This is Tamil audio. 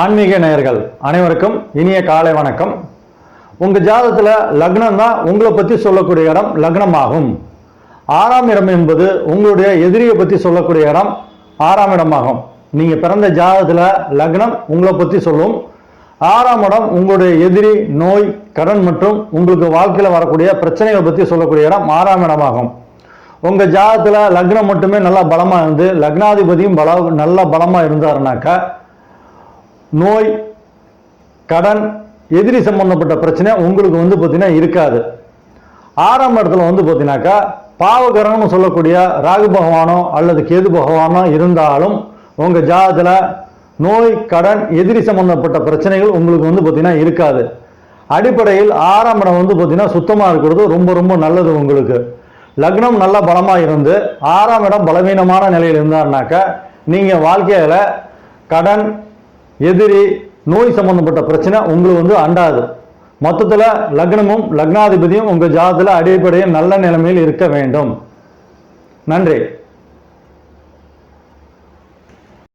ஆன்மீக நேயர்கள் அனைவருக்கும் இனிய காலை வணக்கம். உங்க ஜாதத்தில் லக்னம் தான் உங்களை பத்தி சொல்லக்கூடிய இடம் லக்னமாகும். ஆறாம் இடம் என்பது உங்களுடைய எதிரியை பத்தி சொல்லக்கூடிய இடம் ஆறாம் இடமாகும். நீங்க பிறந்த ஜாதத்தில் லக்னம் உங்களை பத்தி சொல்லும். ஆறாம் இடம் உங்களுடைய எதிரி நோய் கடன் மற்றும் உங்களுக்கு வாழ்க்கையில் வரக்கூடிய பிரச்சனைகளை பத்தி சொல்லக்கூடிய இடம் ஆறாம் இடமாகும். உங்க ஜாதத்தில் லக்னம் மட்டுமே நல்லா பலமா இருந்து லக்னாதிபதியும் பல நல்லா பலமா இருந்தாருனாக்கா நோய் கடன் எதிரி சம்பந்தப்பட்ட பிரச்சனை உங்களுக்கு வந்து பார்த்தீங்கன்னா இருக்காது. ஆறாம் இடத்துல வந்து பார்த்தீங்கன்னாக்கா பாவகரம்னு சொல்லக்கூடிய ராகு பகவானோ அல்லது கேது பகவானோ இருந்தாலும் உங்கள் ஜாதத்தில் நோய் கடன் எதிரி சம்பந்தப்பட்ட பிரச்சனைகள் உங்களுக்கு வந்து பார்த்தீங்கன்னா இருக்காது. அடிப்படையில் ஆறாம் இடம் வந்து பார்த்தீங்கன்னா சுத்தமாக இருக்கிறது ரொம்ப ரொம்ப நல்லது உங்களுக்கு. லக்னம் நல்ல பலமாக இருந்து ஆறாம் இடம் பலவீனமான நிலையில் இருந்தாருனாக்கா நீங்கள் வாழ்க்கையில் கடன் எதிரி நோய் சம்பந்தப்பட்ட பிரச்சனை உங்களுக்கு வந்து அண்டாது. மொத்தத்தில் லக்னமும் லக்னாதிபதியும் உங்கள் ஜாதத்தில் அடிப்படையில் நல்ல நிலைமையில் இருக்க வேண்டும். நன்றி.